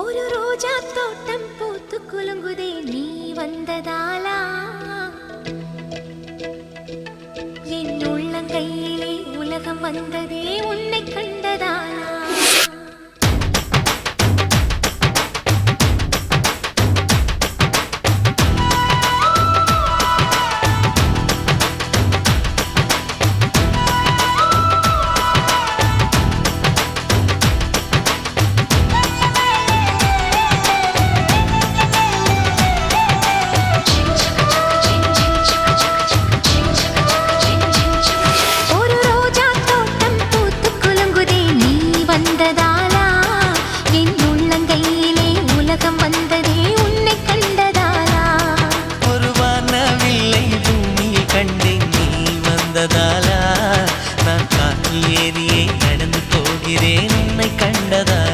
ஒரு ரோஜா தோட்டம் பூத்து குலுங்குதே நீ வந்ததாலா என் உள்ளங்கையிலே உலகம் வந்ததே உன்னை கண்டதாலா ನಡೆದ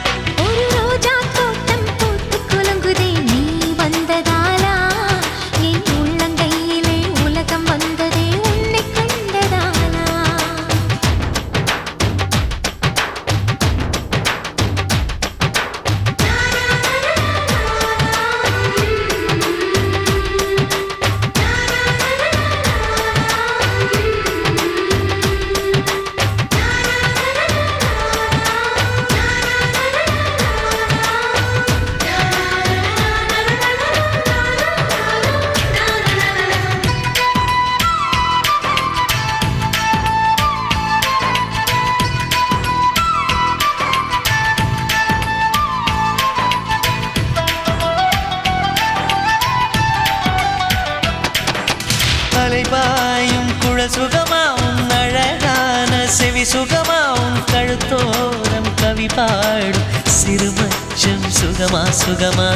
குழல் சுகமாவும் அழகான செவி சுகமாவும் கழுத்தோரம் கவி பாடும். சிறுமச்சம் சுகமா சுகமா.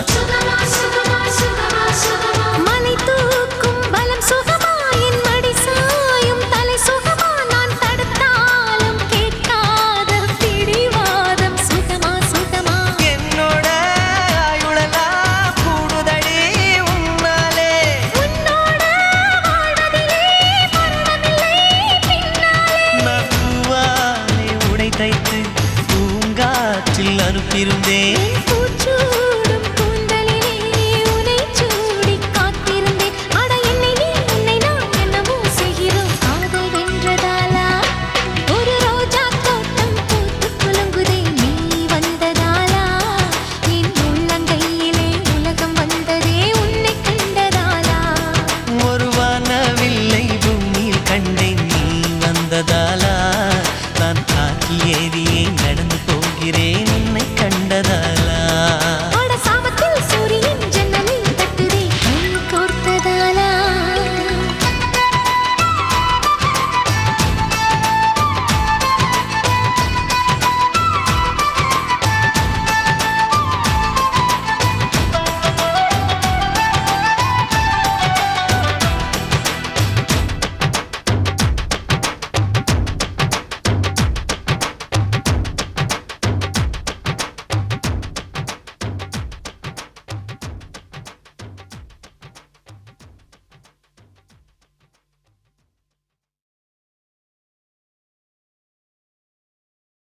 மலை தூ